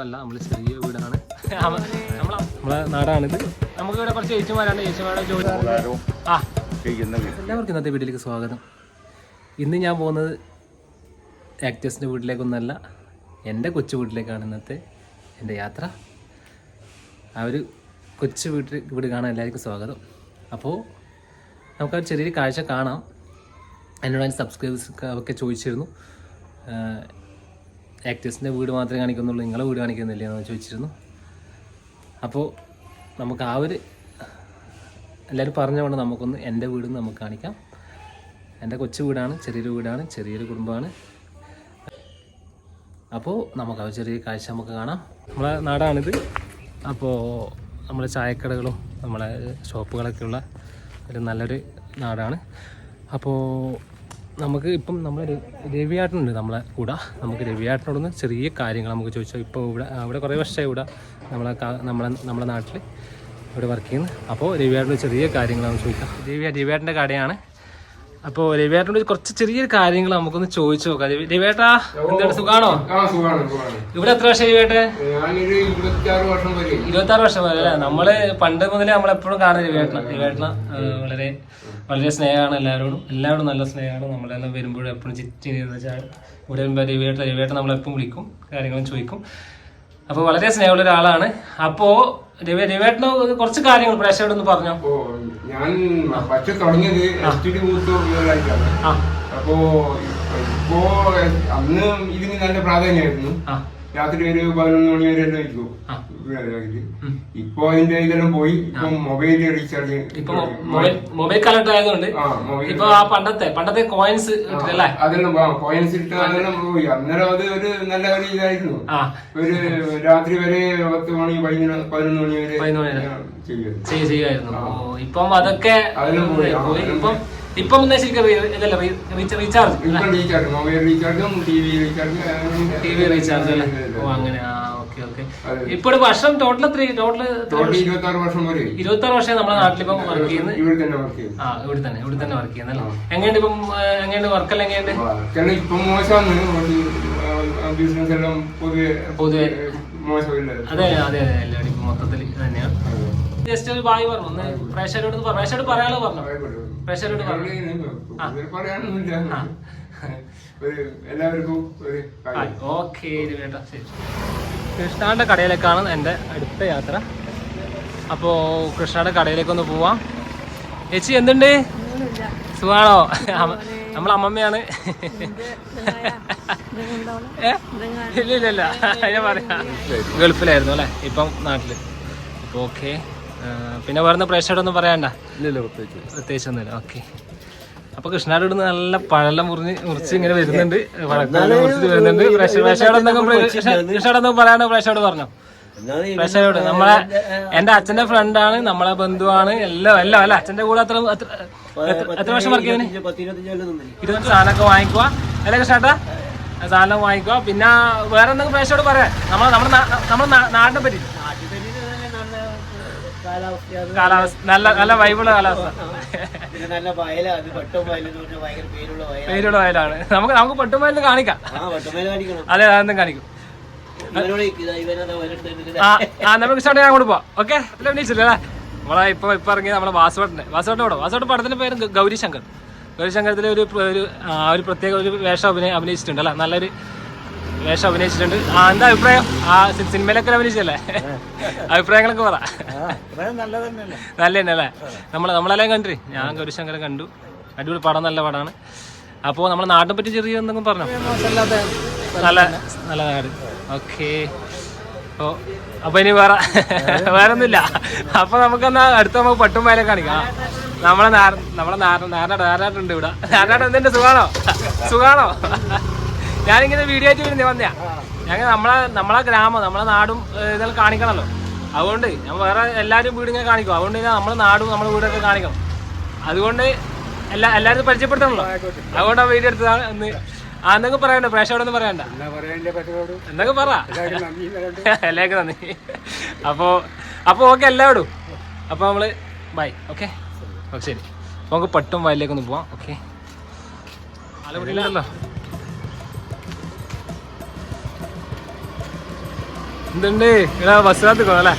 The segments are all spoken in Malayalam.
അല്ല നമ്മൾ ചെറിയ വീടാണ്. നമ്മളെ നാടാണ് നാടാണിത്. നമുക്ക് ഇവിടെ കുറച്ച് ചേച്ചിമാരാണ് ചേച്ചിമാരുടെ ജോലി. ആ. എല്ലാവർക്കും ഇന്നത്തെ വീട്ടിലേക്ക് സ്വാഗതം. ഇന്ന് ഞാൻ പോകുന്നത് ആക്ടേഴ്സിന്റെ വീട്ടിലേക്കൊന്നല്ല എന്റെ കൊച്ചു വീട്ടിലേക്കാണ് ഇന്നത്തെ എന്റെ യാത്ര. ആ ഒരു കൊച്ചു വീട്ടിൽ വീട് കാണാൻ എല്ലാവർക്കും സ്വാഗതം. അപ്പോൾ നമുക്ക് ആ ചെറിയൊരു കാഴ്ച കാണാം. എന്നോട് അതിന് സബ്സ്ക്രൈബേഴ്സ് ഒക്കെ ചോദിച്ചിരുന്നു. ആക്ടേഴ്സിന്റെ വീട് മാത്രമേ കാണിക്കുന്നുള്ളൂ. നിങ്ങളെ വീട് കാണിക്കുന്നില്ല എന്ന് ചോദിച്ചിരുന്നു. അപ്പോൾ നമുക്ക് ആ ഒരു എല്ലാവരും പറഞ്ഞുകൊണ്ട് നമുക്കൊന്ന് എന്റെ വീട് നമുക്ക് കാണിക്കാം. എന്റെ കൊച്ചു വീടാണ് ചെറിയൊരു വീടാണ് ചെറിയൊരു കുടുംബമാണ്. അപ്പോൾ നമുക്ക് ആ ചെറിയ കാഴ്ച നമുക്ക് കാണാം. നമ്മളെ നാടാണിത്. അപ്പോൾ നമ്മളെ ചായക്കടകളും നമ്മളെ ഷോപ്പുകളൊക്കെയുള്ള ഒരു നല്ലൊരു നാടാണ്. അപ്പോൾ നമുക്ക് ഇപ്പം നമ്മൾ രവിയാട്ടനുണ്ട് നമ്മളെ കൂടെ. നമുക്ക് രവിയാട്ടനോടൊന്ന് ചെറിയ കാര്യങ്ങൾ നമുക്ക് ചോദിച്ചാൽ ഇപ്പോൾ ഇവിടെ അവിടെ കുറേ വർഷമായി ഇവിടെ നമ്മളെ നമ്മളെ നമ്മുടെ നാട്ടിൽ ഇവിടെ വർക്ക് ചെയ്യുന്നത് അപ്പോൾ രവിയാട്ടനോട് ചെറിയ കാര്യങ്ങളാണ് നമുക്ക് ചോദിക്കാം. രവി രവിയാട്ടന്റെ കടയാണ്. അപ്പോൾ രവിയേട്ടനോട് കുറച്ച് ചെറിയൊരു കാര്യങ്ങൾ നമുക്കൊന്ന് ചോദിച്ചു നോക്കാം. രവി- രവിയേട്ടാ എന്താണ്? സുഖാണോ? ഇവിടെ എത്ര വർഷം രവിയേട്ടെ ഇരുപത്തി ആറ് വർഷം വരെ. അല്ലേ? നമ്മൾ പണ്ട് മുതലേ നമ്മളെപ്പോഴും കാണുന്ന രവിയേട്ടന രവിയേട്ടന വളരെ വളരെ സ്നേഹമാണ് എല്ലാവരോടും. എല്ലാവരോടും നല്ല സ്നേഹമാണ്. നമ്മളെല്ലാം വരുമ്പോഴും എപ്പോഴും ചിറ്റി ഇവിടെ വരുമ്പോൾ രവിയേട്ട രവിയേട്ടൻ നമ്മളെപ്പോഴും വിളിക്കും കാര്യങ്ങളും ചോദിക്കും. അപ്പോൾ വളരെ സ്നേഹമുള്ള ഒരാളാണ്. അപ്പോൾ രവി രവിയേട്ടന് കുറച്ച് കാര്യങ്ങൾ പ്രേക്ഷകരോടൊന്ന് പറഞ്ഞോ? അപ്പോ ഞാൻ പച്ച തുടങ്ങിയത് എസ് ടി ബൂത്ത് ഉപയോഗമായിട്ടാണ് ആ. അപ്പോ ഇപ്പോ അന്ന് ഇതിന് നല്ല പ്രാധാന്യമായിരുന്നു. ആ. രാത്രി ഒരു പതിനൊന്ന് മണി വരെ എല്ലാം ഇരിക്കും. ഇപ്പൊ അതിന്റെ ഇതെല്ലാം പോയി ഇപ്പൊ മൊബൈൽ റീചാർജ് ഇപ്പൊ മൊബൈൽ കലക്ടർ ആയതുകൊണ്ട് ഇപ്പൊ ആ പണ്ടത്തെ പണ്ടത്തെ കോയിൻസ് അതെല്ലാം കോയിൻസ് ഇട്ട് അതെല്ലാം പോയി. അന്നേരം അത് ഒരു നല്ല ഒരു ഇതായിരുന്നു. ഒരു രാത്രി വരെ പത്ത് മണി പതിനൊന്ന് പതിനൊന്ന് മണി വരെ ചെയ്യുമായിരുന്നു ഇപ്പം അതൊക്കെ അതെല്ലാം പോയി. ഇപ്പം ഇപ്പം ശരിക്കും ഇതല്ല റീചാർജ്. ടി വി റീചാർജും അല്ലേ? ഓ അങ്ങനെ. ആ ഓക്കെ ഓക്കെ. അതെ. ഇപ്പോൾ വർഷം ടോട്ടൽ എത്ര ടോട്ടൽ ഇരുപത്തി ആറ് വർഷം? വരെ നാട്ടിൽ ഇപ്പം നമ്മുടെ വർക്ക് ചെയ്യുന്നത്? ഇവിടെ തന്നെ വർക്ക് ചെയ്യും ആ ഇവിടെ തന്നെ ഇവിടെ തന്നെ വർക്ക് ചെയ്യുന്നത് അല്ലേ? എങ്ങനെയുണ്ട് ഇപ്പം എങ്ങനെയുണ്ട് വർക്കെല്ലാം എങ്ങനെയുണ്ട്? ഇപ്പം മോശമാണ്. ബിസിനസ് എല്ലാം പൊതുവെ അതെ അതെ അതെ എല്ലാവരും മൊത്തത്തിൽ തന്നെയാണ് ജസ്റ്റ് ഒരു ബായി പറഞ്ഞു. ഒന്ന് പ്രേക്ഷകരോട് പ്രേക്ഷകരോട് പറയാലോ പറഞ്ഞു. എല്ലാവർക്കും. ഓക്കെ ശരി. കൃഷ്ണാന്റെ കടയിലേക്കാണ് എന്റെ അടുത്ത യാത്ര. അപ്പോൾ കൃഷ്ണയുടെ കടയിലേക്കൊന്ന് പോവാം. ചേച്ചി എന്തുണ്ട്? സുഖാണോ? നമ്മളെ അമ്മമ്മയാണ്? ഇല്ല ഇല്ല ഇല്ല ഞാൻ പറയാം. ഗൾഫിലായിരുന്നു അല്ലേ? ഇപ്പം നാട്ടിൽ. അപ്പോൾ ഓക്കെ. പിന്നെ വേറെ പ്രേക്ഷകരൊന്നും പറയാണ്ട ഇല്ലല്ലോ പ്രത്യേകിച്ച് പ്രത്യേകിച്ചൊന്നുമില്ല. ഓക്കെ. അപ്പൊ കൃഷ്ണാട് ഇവിടുന്ന് നല്ല പഴം മുറിഞ്ഞ് മുറിച്ച് ഇങ്ങനെ വരുന്നുണ്ട്. മുറിച്ച് വരുന്നുണ്ട്. പ്രേക്ഷകരോട് എന്തെങ്കിലും പറയാനോ പ്രേക്ഷകരോട് പറഞ്ഞോ? പ്രേക്ഷകരോട്. നമ്മളെ എന്റെ അച്ഛന്റെ ഫ്രണ്ടാണ് നമ്മളെ ബന്ധുവാണ് എല്ലാം എല്ലാം. അല്ല അച്ഛന്റെ കൂടെ അത്ര എത്ര- വർഷം വർക്ക് ചെയ്തതിന് ഇരുപത്തി സാധനമൊക്കെ വാങ്ങിക്കുക അല്ലേ കൃഷ്ണേട്ടാ? സാധനം വാങ്ങിക്കുക പിന്നെ വേറെ എന്തെങ്കിലും പ്രേക്ഷകരോട് പറയാം നമ്മളെ നമ്മുടെ നമ്മുടെ നാടിനെ പറ്റി. കാലാവസ്ഥ നല്ല നല്ല വൈബിളുള്ള കാലാവസ്ഥ. നല്ല വയലാണ് പേരുള്ള വയലാണ്. നമുക്ക് നമുക്ക് പെട്ടുമ്പോഴൊന്നും കാണിക്കാം. ആ പട്ടുമേല കാണിക്കണം. അതെ അതെന്തും കാണിക്കും. ആ നമുക്ക് സ്റ്റാർട്ട് ഞാൻ അങ്ങോട്ട് പോവാം. ഓക്കെ? അല്ല നമ്മളെ ഇപ്പൊ ഇപ്പൊ ഇറങ്ങിയ നമ്മളെ വാസവട്ടനെ. വാസവട്ട് പടം വാസവട്ട് പടത്തിന്റെ പേര് ഗൗരിശങ്കർ. ഗൗരി ശങ്കർ ഗൗരി ശങ്കരത്തിലെ ഒരു ഒരു ആ, ഒരു പ്രത്യേക ഒരു വേഷം അഭിനയ അഭിനയിച്ചിട്ടുണ്ട് അല്ല? നല്ലൊരു വേഷം അഭിനയിച്ചിട്ടുണ്ട്. ആ എന്താ അഭിപ്രായം? ആ സിനിമയിലൊക്കെ അഭിനയിച്ചല്ലേ അഭിപ്രായങ്ങളൊക്കെ പറ. നല്ല തന്നെ അല്ലേ നമ്മൾ നമ്മളെല്ലാം കണ്ടു ഞാൻ ഗൗരിശങ്കരൻ കണ്ടു. അടിപൊളി പടം നല്ല പടമാണ്. അപ്പോൾ നമ്മളെ നാട്ടിനെ പറ്റി ചെറിയ എന്തെങ്കിലും പറഞ്ഞു? നല്ല നല്ല നാട്. ഓക്കെ. ഓ അപ്പൊ ഇനി വേറെ വേറെ ഒന്നുമില്ല അപ്പൊ നമുക്കെന്നാ അടുത്ത നമുക്ക് പട്ടും പട്ടുമാലെ കാണിക്കാം. നമ്മളെ നാര നമ്മളെ നാര നാരനാട് നാരനാട്ടുണ്ട് ഇവിടെ. നാരനാട് എന്തിന്റെ സുഖാണോ? സുഖാണോ? ഞാനിങ്ങനെ വീഡിയോ ആയിട്ട് വരുന്നേ വന്നയാ ഞങ്ങൾ നമ്മളെ നമ്മളെ ഗ്രാമം നമ്മളെ നാടും ഇതെല്ലാം കാണിക്കണമല്ലോ അതുകൊണ്ട് ഞാൻ വേറെ എല്ലാവരും വീടിങ്ങനെ കാണിക്കും. അതുകൊണ്ട് തന്നെ നമ്മളെ നാടും നമ്മളെ വീടൊക്കെ കാണിക്കണം. അതുകൊണ്ട് എല്ലാ എല്ലാവരും പരിചയപ്പെടുത്തണല്ലോ. ആ വീഡിയോ എടുത്തതാണ് എന്ന് ആ എന്തെങ്കിലും പറയണ്ട പ്രേക്ഷകരോടൊന്നും പറയണ്ട. എന്തൊക്കെ പറ. എല്ലാവർക്കും നന്ദി. അപ്പോ അപ്പൊ ഓക്കെ എല്ലാവരും അപ്പോൾ നമ്മൾ ബൈ ഓക്കെ? ഓക്കെ ശരി. നമുക്ക് പട്ടും വയലിലേക്ക് ഒന്ന് പോവാം ഓക്കെ? ആലപ്പുഴയിലല്ലോ എന്തുണ്ട്? ഇവിടെ ബസ്സിനകത്ത് അല്ലേ?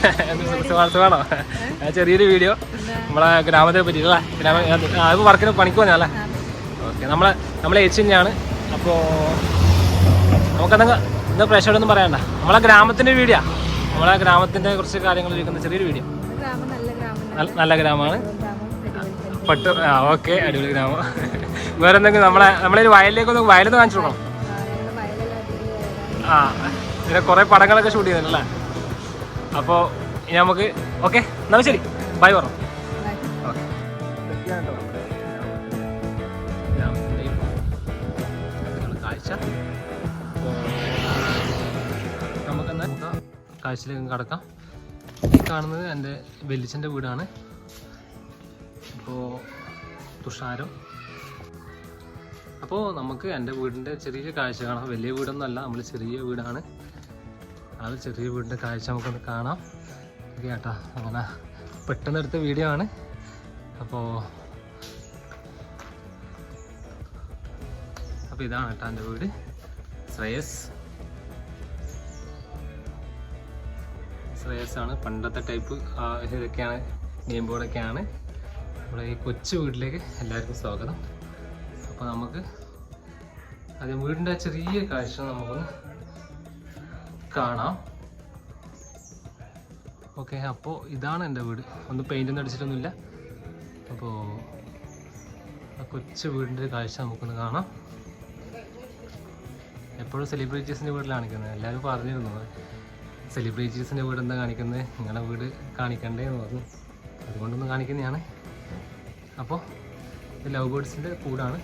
വേണോ? ചെറിയൊരു വീഡിയോ നമ്മളെ ഗ്രാമത്തെ പറ്റി അല്ലേ? ഗ്രാമ അത് വർക്കിന് പണിക്ക് പോകാനല്ലേ ഓക്കെ നമ്മളെ നമ്മളെ ഏച്ചി തന്നെയാണ്. അപ്പോൾ നമുക്കെന്താ എന്താ പ്രേക്ഷകരൊന്നും പറയണ്ട. നമ്മളെ ഗ്രാമത്തിന്റെ വീഡിയോ നമ്മളെ ഗ്രാമത്തിന്റെ കുറച്ച് കാര്യങ്ങൾ ചോദിക്കുന്ന ചെറിയൊരു വീഡിയോ നല്ല ഗ്രാമം നല്ല- നല്ല ഗ്രാമമാണ്. പട്ട് ആ ഓക്കെ അടിപൊളി ഗ്രാമം. വേറെ എന്തെങ്കിലും നമ്മളെ നമ്മളെ ഒരു വയലിലേക്കൊന്ന് വയലൊന്ന് കാണിച്ചു കൊടുക്കണം. ആ. പിന്നെ കുറേ പടങ്ങളൊക്കെ ഷൂട്ട് ചെയ്യുന്നുണ്ടല്ലേ അപ്പോൾ ഇനി നമുക്ക് ഓക്കെ എന്നാൽ ശരി. ബൈ പറഞ്ഞു. കാഴ്ചയിലേക്ക് കടക്കാം. ഈ കാണുന്നത് എന്റെ വെല്ലിച്ചന്റെ വീടാണ്. അപ്പോൾ തുഷാരം. അപ്പോൾ നമുക്ക് എന്റെ വീടിന്റെ ചെറിയ കാഴ്ച കാണാം. വലിയ വീടൊന്നും അല്ല നമ്മൾ ചെറിയ വീടാണ്. ആ ചെറിയ വീടിന്റെ കാഴ്ച നമുക്കൊന്ന് കാണാം. ഓക്കെ അങ്ങനെ പെട്ടെന്ന് എടുത്ത വീഡിയോ ആണ്. അപ്പോൾ അപ്പോൾ ഇതാണ് കേട്ടോ എന്റെ വീട്. ശ്രേയസ്. ശ്രേയസ് ആണ് പണ്ടത്തെ ടൈപ്പ്. ഇതൊക്കെയാണ് നെയിം ബോർഡൊക്കെയാണ് നമ്മുടെ ഈ കൊച്ചു വീട്ടിലേക്ക് എല്ലാവർക്കും സ്വാഗതം. അപ്പോൾ നമുക്ക് അത് വീടിന്റെ ചെറിയ കാഴ്ച നമുക്കൊന്ന് കാണാം. ഓക്കെ അപ്പോൾ ഇതാണ് എന്റെ വീട്. ഒന്ന് പെയിന്റ് ഒന്നും അടിച്ചിട്ടൊന്നുമില്ല. അപ്പോൾ ആ കൊച്ചു വീടിന്റെ ഒരു കാഴ്ച നമുക്കൊന്ന് കാണാം. എപ്പോഴും സെലിബ്രിറ്റീസിന്റെ വീട്ടിലാണ് കാണിക്കുന്നത്. എല്ലാവരും പറഞ്ഞിരുന്നു സെലിബ്രിറ്റീസിന്റെ വീട് എന്താ കാണിക്കുന്നത്? നിങ്ങളുടെ വീട് കാണിക്കണ്ടേ എന്ന് പറഞ്ഞു. അതുകൊണ്ടൊന്ന് കാണിക്കുന്നതാണ്. അപ്പോൾ ലവ് ബേർഡ്സിന്റെ കൂടാണ്.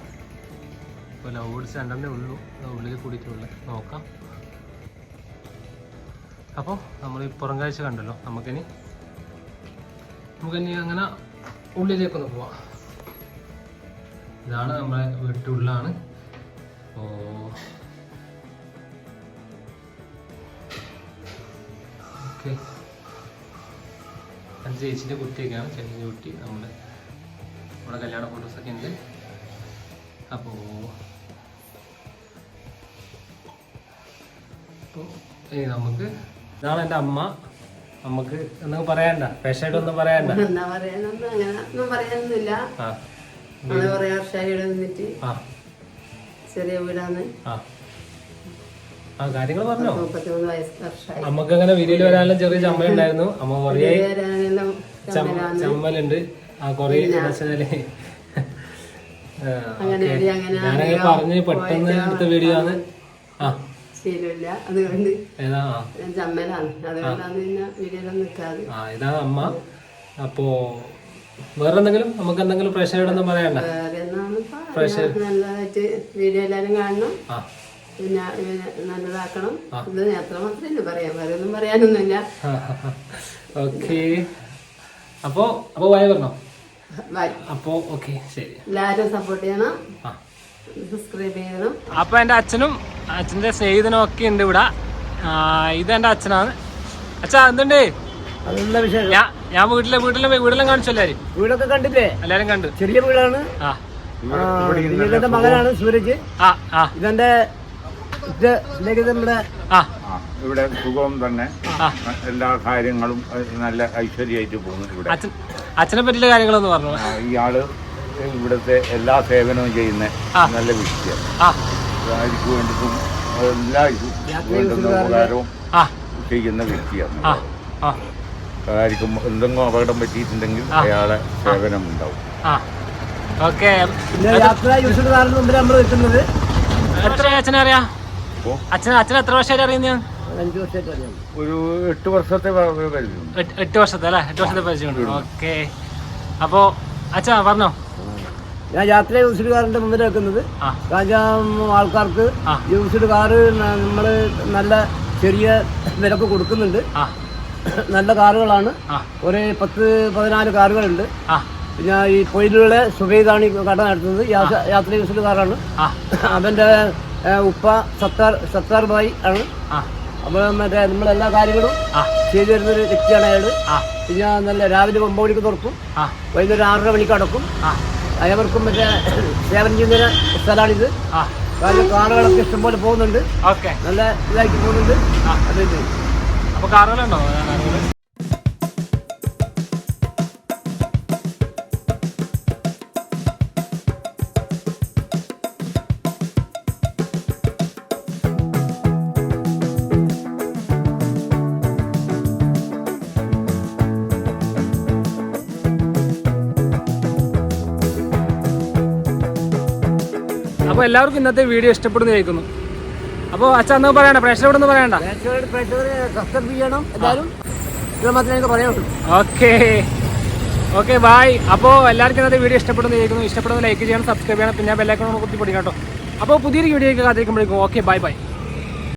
ഇപ്പോൾ ലവ് ബേർഡ്സ് രണ്ടെണ്ണേ ഉള്ളൂ. ഉള്ളിൽ കൂടിയിട്ടുള്ളത്. നോക്കാം. അപ്പോൾ നമ്മൾ ഈ പുറം കാഴ്ച കണ്ടല്ലോ നമുക്കിനി നമുക്കിനി അങ്ങനെ ഉള്ളിലേക്കൊന്ന് പോവാം. ഇതാണ് നമ്മളെ വീട്ടിലുള്ളാണ് ഓ ഓക്കെ. അത് ചേച്ചിന്റെ കുട്ടിയൊക്കെയാണ്. ചേച്ചിന്റെ കുട്ടി നമ്മുടെ നമ്മുടെ കല്യാണ ഫോട്ടോസൊക്കെ ഉണ്ട്. അപ്പോൾ അപ്പോൾ ഇനി നമുക്ക് ഇതാണ് എന്റെ അമ്മ. നമുക്ക് എന്തെങ്കിലും പറയണ്ട. സ്പെഷ്യലായിട്ടൊന്നും പറയണ്ട. എന്താ പറയാനൊന്നും അങ്ങനെ ഒന്നും പറയാനൊന്നുമില്ല. നമ്മൾ കുറെ വർഷമായി ഇവിടെ നിന്നിട്ട്. ആ. ചെറിയ വീടാണ്. ആ. കാര്യങ്ങൾ പറഞ്ഞോ? മുപ്പത്തിമൂന്ന് വയസ്സ് വർഷമായി. അമ്മയ്ക്ക് അങ്ങനെ വീഡിയോയിൽ വരാനുള്ള ചെറിയ ചമ്മൽ ഉണ്ടായിരുന്നു. അമ്മ കുറേ വരാനെല്ലാം ചമ്മ- ചമ്മലുണ്ട്. ആ കൊറേ ഞാനങ്ങനെ പറഞ്ഞ് പെട്ടെന്ന് എടുത്ത വീഡിയോ ആണ്. ആ. ശീലമില്ല അതുകൊണ്ട് ഞാൻ ചമ്മലാണ്. അതുകൊണ്ടാണ് പിന്നെ വീഡിയോയിലൊന്നും നിൽക്കാതെ ആ ഇതാണ് അമ്മ. അപ്പോ വേറെ എന്തെങ്കിലും നമുക്ക് എന്തെങ്കിലും പ്രഷറോടൊന്നും പറയണ്ട നല്ലതായിട്ട് വീഡിയോ എല്ലാവരും കാണണം. പിന്നെ നല്ലതാക്കണം. ഇത് അത്ര മാത്രമേ പറയാം വേറെ ഒന്നും പറയാനൊന്നുമില്ല. ഓക്കെ. അപ്പോ അപ്പോ വായ പറഞ്ഞോ? അപ്പോ ഓക്കെ ശരി. എല്ലാവരും സപ്പോർട്ട് ചെയ്യണം. സബ്സ്ക്രൈബ് ചെയ്യണം അപ്പൊ എന്റെ അച്ഛനും അച്ഛന്റെ സ്നേഹിതനും ഒക്കെ ഉണ്ട് ഇവിടെ. ഇത് എന്റെ അച്ഛനാണ്. അച്ഛാ എന്തുണ്ട്? ഞാൻ വീട്ടിലെ വീട്ടിലും വീടെല്ലാം കാണിച്ചു എല്ലാരും? വീടൊക്കെ കണ്ടില്ലേ? എല്ലാരും കണ്ടു. ചെറിയ വീടാണ്. ആ. മകനാണ് സൂരജ്. ആ ആ. ഇതെന്റെ ഇവിടെ സുഖം തന്നെ. എല്ലാ കാര്യങ്ങളും നല്ല ഐശ്വര്യമായിട്ട് പോകുന്നു ഇവിടെ. അച്ഛനെ പറ്റിയുള്ള കാര്യങ്ങളൊന്ന് പറഞ്ഞു? ഇയാൾ ഇവിടുത്തെ എല്ലാ സേവനവും ചെയ്യുന്ന നല്ല വ്യക്തിയാണ്. ആ. ആർക്ക് വേണ്ടിയിട്ടും എല്ലാ വേണ്ടുന്ന ഉപകാരവും ചെയ്യുന്ന വ്യക്തിയാണ്. ആ. ആ. ആർക്കും എന്തെങ്കിലും അപകടം പറ്റിയിട്ടുണ്ടെങ്കിൽ അയാളെ സേവനം ഉണ്ടാവും. ഓക്കെ. എത്ര അച്ഛനെ അറിയാം? അച്ഛൻ അച്ഛൻ എത്ര വർഷമായിട്ട് അറിയുന്ന? ഒരു എട്ട് വർഷത്തെ എട്ട് വർഷത്തെ അല്ലേ? എട്ട് വർഷത്തെ പരിചയമുണ്ട്. ഓക്കെ. അപ്പോ അച്ഛാ പറഞ്ഞോ. ഞാൻ രാത്രി യൂസുകാരന്റെ മുമ്പിൽ മുന്നിൽ വെക്കുന്നത്. കാരണം ആൾക്കാർക്ക്. യൂസ്ഡ് കാറ് നമ്മൾ നല്ല ചെറിയ വിലക്ക് കൊടുക്കുന്നുണ്ട്. നല്ല കാറുകളാണ്. ഒരു പത്ത് പതിനാല് കാറുകളുണ്ട്. ഞാൻ പിന്നെ ഈ പൊയിലുള്ള സുബൈദാണ് ഈ കട നടത്തുന്നത്. യാത്ര യൂസ്ഡ് കാറാണ്. അവന്റെ ഉപ്പ സത്താർ സത്താർ ബായി ആണ്. അപ്പോൾ മറ്റേ നമ്മളെല്ലാ കാര്യങ്ങളും ചെയ്തു തരുന്നൊരു വ്യക്തിയാണ് അയാൾ പിന്നെ നല്ല രാവിലെ ഒമ്പത് മണിക്ക് തുറക്കും. വൈകുന്നേരം ആറര മണിക്ക് അടക്കും. അയവർക്കും മറ്റേ സേവനം ചെയ്യുന്ന സ്ഥലമാണിത്. കാരണം കാറുകളൊക്കെ ഇഷ്ടംപോലെ പോകുന്നുണ്ട്. ഓക്കെ. നല്ല ഇതാക്കി പോകുന്നുണ്ട്. അതുണ്ട്. അപ്പൊ കാറുകളുണ്ടോ? അപ്പോൾ എല്ലാവർക്കും ഇന്നത്തെ വീഡിയോ ഇഷ്ടപ്പെടുന്നു കേൾക്കുന്നു അപ്പോൾ അച്ഛൻ അന്ന് പറയണ്ട? പ്രേക്ഷകരോടൊന്നും പറയണ്ട? പ്രേക്ഷകർ പ്രേക്ഷകരെ സബ്സ്ക്രൈബ് ചെയ്യണം. എല്ലാവരും ഇത് മാത്രമേ എനിക്ക് പറയാനുള്ളൂ. ഓക്കെ ഓക്കെ ബായ് അപ്പോൾ എല്ലാവർക്കും ഇന്നത്തെ വീഡിയോ ഇഷ്ടപ്പെടുന്നു കേൾക്കുന്നു ഇഷ്ടപ്പെടുന്ന ലൈക്ക് ചെയ്യണം സബ്സ്ക്രൈബ് ചെയ്യണം. പിന്നെ ബെല്ലൈക്കോൺ കുത്തി പൊടിക്കാം കേട്ടോ. അപ്പോൾ പുതിയൊരു വീഡിയോ കാത്തിരിക്കുമ്പോഴേക്കും. Okay bye bye